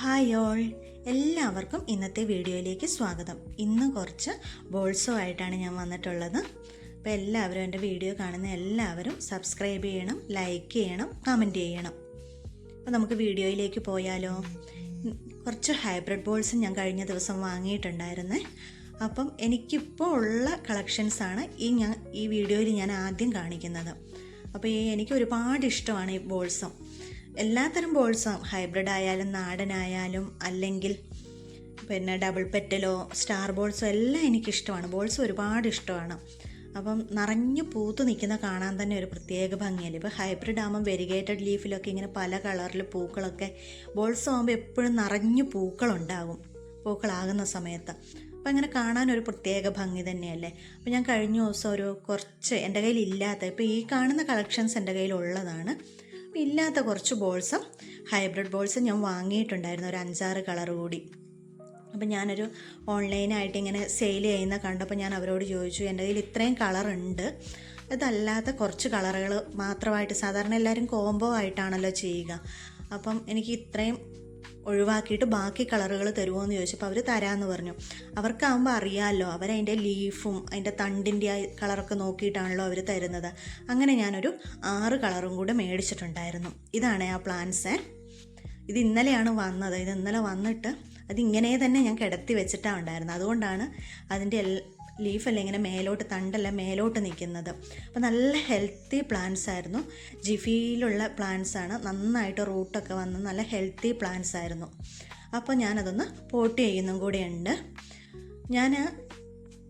Hi all എല്ലാവർക്കും ഇന്നത്തെ വീഡിയോയിലേക്ക് സ്വാഗതം. ഇന്ന് കുറച്ച് ബോൾസോ ആയിട്ടാണ് ഞാൻ വന്നിട്ടുള്ളത്. അപ്പോൾ എല്ലാവരും എന്റെ വീഡിയോ കാണുന്ന എല്ലാവരും സബ്സ്ക്രൈബ് ചെയ്യണം ലൈക്ക് ചെയ്യണം കമന്റ് ചെയ്യണം. അപ്പോൾ നമുക്ക് വീഡിയോയിലേക്ക് പോയാലോ. കുറച്ച് ഹൈബ്രിഡ് ബോൾസ് ഞാൻ കഴിഞ്ഞ ദിവസം വാങ്ങിയിട്ടുണ്ടായിരുന്നേ. അപ്പം എനിക്കിപ്പോൾ ഉള്ള കളക്ഷൻസാണ് ഈ ഞാൻ ഈ വീഡിയോയിൽ ഞാൻ ആദ്യം കാണിക്കുന്നത്. അപ്പോൾ ഈ എനിക്ക് ഒരുപാട് ഇഷ്ടമാണ് ഈ ബോൾസും എല്ലാത്തരം ബോൾസും ഹൈബ്രിഡ് ആയാലും നാടനായാലും അല്ലെങ്കിൽ പിന്നെ ഡബിൾ പെറ്റലോ സ്റ്റാർ ബോൾസോ എല്ലാം എനിക്കിഷ്ടമാണ്. ബോൾസ് ഒരുപാട് ഇഷ്ടമാണ്. അപ്പം നിറഞ്ഞു പൂത്ത് നിൽക്കുന്ന കാണാൻ തന്നെ ഒരു പ്രത്യേക ഭംഗിയല്ലേ ഇപ്പോൾ ഹൈബ്രിഡ് ആകുമ്പോൾ വെരിഗേറ്റഡ് ലീഫിലൊക്കെ ഇങ്ങനെ പല കളറിൽ പൂക്കളൊക്കെ ബോൾസ് ആകുമ്പോൾ എപ്പോഴും നിറഞ്ഞു പൂക്കളുണ്ടാകും. പൂക്കളാകുന്ന സമയത്ത്. അപ്പം അങ്ങനെ കാണാൻ ഒരു പ്രത്യേക ഭംഗി തന്നെയല്ലേ? അപ്പോൾ ഞാൻ കഴിഞ്ഞ ദിവസം ഒരു കുറച്ച് എന്റെ കയ്യിൽ ഇല്ലാത്ത ഇപ്പോൾ ഈ കാണുന്ന കളക്ഷൻസ് എന്റെ കയ്യിൽ ഉള്ളതാണ് ഇല്ലാത്ത കുറച്ച് ബോൾസും ഹൈബ്രിഡ് ബോൾസും ഞാൻ വാങ്ങിയിട്ടുണ്ടായിരുന്നു ഒരു അഞ്ചാറ് കളർ കൂടി. അപ്പം ഞാനൊരു ഓൺലൈനായിട്ട് ഇങ്ങനെ സെയിൽ ചെയ്യുന്ന കണ്ടപ്പോൾ ഞാൻ അവരോട് ചോദിച്ചു എന്റെ കയ്യിൽ ഇത്രയും കളറുണ്ട് ഇതല്ലാത്ത കുറച്ച് കളറുകൾ മാത്രമായിട്ട് സാധാരണ എല്ലാവരും കോംബോ ആയിട്ടാണല്ലോ ചെയ്യുക. അപ്പം എനിക്ക് ഇത്രയും ഒഴിവാക്കിയിട്ട് ബാക്കി കളറുകൾ തരുമോ എന്ന് ചോദിച്ചപ്പോൾ അവർ തരാമെന്ന് പറഞ്ഞു. അവർക്കാവുമ്പോൾ അറിയാമല്ലോ അവരതിന്റെ ലീഫും അതിന്റെ തണ്ടിന്റെ കളറൊക്കെ നോക്കിയിട്ടാണല്ലോ അവർ തരുന്നത്. അങ്ങനെ ഞാനൊരു ആറ് കളറും കൂടെ മേടിച്ചിട്ടുണ്ടായിരുന്നു. ഇതാണ് ആ പ്ലാന്റ്സ് ഇത് ഇന്നലെയാണ് വന്നത്. ഇത് ഇന്നലെ വന്നിട്ട് അതിങ്ങനെ തന്നെ ഞാൻ കിടത്തി വെച്ചിട്ടാണ് ഉണ്ടായിരുന്നത്. അതുകൊണ്ടാണ് അതിന്റെ ലീഫെല്ലാം ഇങ്ങനെ മേലോട്ട് തണ്ടല്ല മേലോട്ട് നിൽക്കുന്നത്. അപ്പോൾ നല്ല ഹെൽത്തി പ്ലാന്റ്സ് ആയിരുന്നു. ജിഫിയിലുള്ള പ്ലാന്റ്സ് ആണ്. നന്നായിട്ട് റൂട്ടൊക്കെ വന്ന് നല്ല ഹെൽത്തി പ്ലാന്റ്സ് ആയിരുന്നു. അപ്പോൾ ഞാനതൊന്ന് പോട്ട് ചെയ്യുന്നും കൂടെയുണ്ട്. ഞാൻ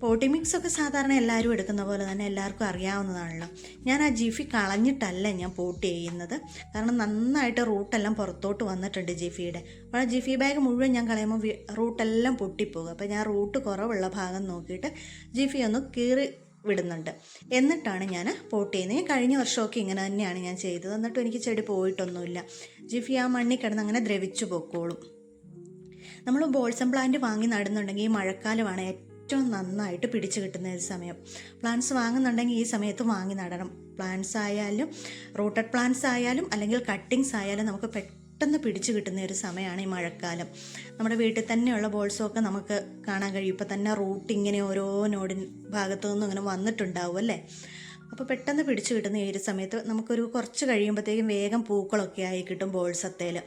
പോട്ടി മിക്സ് ഒക്കെ സാധാരണ എല്ലാവരും എടുക്കുന്ന പോലെ തന്നെ എല്ലാവർക്കും അറിയാവുന്നതാണല്ലോ. ഞാൻ ആ ജിഫി കളഞ്ഞിട്ടല്ല ഞാൻ പോട്ട് ചെയ്യുന്നത്. കാരണം നന്നായിട്ട് റൂട്ടെല്ലാം പുറത്തോട്ട് വന്നിട്ടുണ്ട് ജിഫിയുടെ. അപ്പോൾ ആ ജിഫി ബാഗ് മുഴുവൻ ഞാൻ കളയുമ്പോൾ റൂട്ടെല്ലാം പൊട്ടിപ്പോകും. അപ്പോൾ ഞാൻ റൂട്ട് കുറവുള്ള ഭാഗം നോക്കിയിട്ട് ജിഫി ഒന്ന് കീറി വിടുന്നുണ്ട്. എന്നിട്ടാണ് ഞാൻ പോട്ട് ചെയ്യുന്നത്. ഞാൻ കഴിഞ്ഞ വർഷമൊക്കെ ഇങ്ങനെ തന്നെയാണ് ഞാൻ ചെയ്തത്. എന്നിട്ടും എനിക്ക് ചെടി പോയിട്ടൊന്നുമില്ല. ജിഫി ആ മണ്ണിൽ കിടന്ന് അങ്ങനെ ദ്രവിച്ചു പൊക്കോളും. നമ്മൾ ബോൾസം പ്ലാന്റ് വാങ്ങി നടുന്നുണ്ടെങ്കിൽ ഈ മഴക്കാലമാണ് നന്നായിട്ട് പിടിച്ചു കിട്ടുന്ന ഒരു സമയം. പ്ലാന്റ്സ് വാങ്ങുന്നുണ്ടെങ്കിൽ ഈ സമയത്ത് വാങ്ങി നടണം. പ്ലാന്റ്സ് ആയാലും റൂട്ടഡ് പ്ലാന്റ്സ് ആയാലും അല്ലെങ്കിൽ കട്ടിങ്സ് ആയാലും നമുക്ക് പെട്ടെന്ന് പിടിച്ചു കിട്ടുന്ന ഒരു സമയമാണ് ഈ മഴക്കാലം. നമ്മുടെ വീട്ടിൽ തന്നെയുള്ള ബോൾസും ഒക്കെ നമുക്ക് കാണാൻ കഴിയും. ഇപ്പം തന്നെ റൂട്ട് ഇങ്ങനെ ഓരോ നോഡിൻ ഭാഗത്തു നിന്നും ഇങ്ങനെ വന്നിട്ടുണ്ടാവും അല്ലേ? അപ്പോൾ പെട്ടെന്ന് പിടിച്ചു കിട്ടുന്ന ഈ ഒരു സമയത്ത് നമുക്കൊരു കുറച്ച് കഴിയുമ്പോഴത്തേക്കും വേഗം പൂക്കളൊക്കെ ആയി കിട്ടും ബോൾസത്തേൽ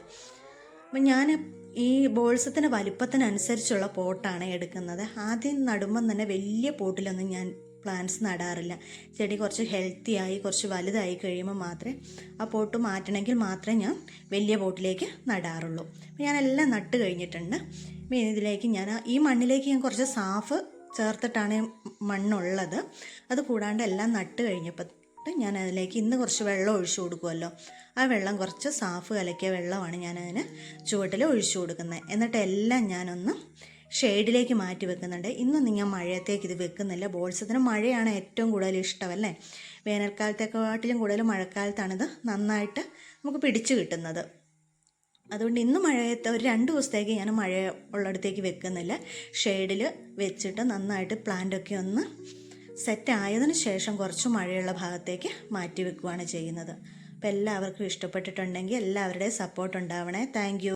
അപ്പം ഞാൻ ഈ ബോൾസത്തിന്റെ വലുപ്പത്തിനനുസരിച്ചുള്ള പോട്ടാണ് എടുക്കുന്നത്. ആദ്യം നടുമ്പം തന്നെ വലിയ പോട്ടിലൊന്നും ഞാൻ പ്ലാന്റ്സ് നടാറില്ല. ചെടി കുറച്ച് ഹെൽത്തി ആയി കുറച്ച് വലുതായി കഴിയുമ്പോൾ മാത്രമേ ആ പോട്ട് മാറ്റണമെങ്കിൽ മാത്രമേ ഞാൻ വലിയ പോട്ടിലേക്ക് നടാറുള്ളൂ. അപ്പം ഞാനെല്ലാം നട്ട് കഴിഞ്ഞിട്ടുണ്ട്. ഇതിലേക്ക് ഞാൻ ഈ മണ്ണിലേക്ക് ഞാൻ കുറച്ച് സാഫ് ചേർത്തിട്ടാണ് മണ്ണുള്ളത്. അത് കൂടാണ്ട് എല്ലാം നട്ട് കഴിഞ്ഞപ്പോൾ എന്നിട്ട് ഞാൻ അതിലേക്ക് ഇന്ന് കുറച്ച് വെള്ളം ഒഴിച്ചു കൊടുക്കുമല്ലോ ആ വെള്ളം കുറച്ച് സാഫ് കലക്കിയ വെള്ളമാണ് ഞാൻ അതിന് ചുവട്ടിൽ ഒഴിച്ചു കൊടുക്കുന്നത്. എന്നിട്ട് എല്ലാം ഞാനൊന്ന് ഷെയ്ഡിലേക്ക് മാറ്റി വെക്കുന്നുണ്ട്. ഇന്നൊന്നും ഞാൻ മഴയത്തേക്ക് ഇത് വെക്കുന്നില്ല. ബോൾസത്തിന് മഴയാണ് ഏറ്റവും കൂടുതൽ ഇഷ്ടമല്ലേ വേനൽക്കാലത്തെക്കാട്ടിലും കൂടുതൽ മഴക്കാലത്താണിത് നന്നായിട്ട് നമുക്ക് പിടിച്ചു കിട്ടുന്നത്. അതുകൊണ്ട് ഇന്ന് മഴയത്ത് ഒരു രണ്ട് ദിവസത്തേക്ക് ഞാൻ മഴ ഉള്ളിടത്തേക്ക് വെക്കുന്നില്ല. ഷെയ്ഡിൽ വെച്ചിട്ട് നന്നായിട്ട് പ്ലാന്റൊക്കെ ഒന്ന് സെറ്റ് ആയതിനു ശേഷം കുറച്ച് മഴയുള്ള ഭാഗത്തേക്ക് മാറ്റി വെക്കുകയാണ് ചെയ്യുന്നത്. അപ്പോൾ എല്ലാവർക്കും ഇഷ്ടപ്പെട്ടിട്ടുണ്ടെങ്കിൽ എല്ലാവരുടെയും സപ്പോർട്ട് ഉണ്ടാവണേ. താങ്ക്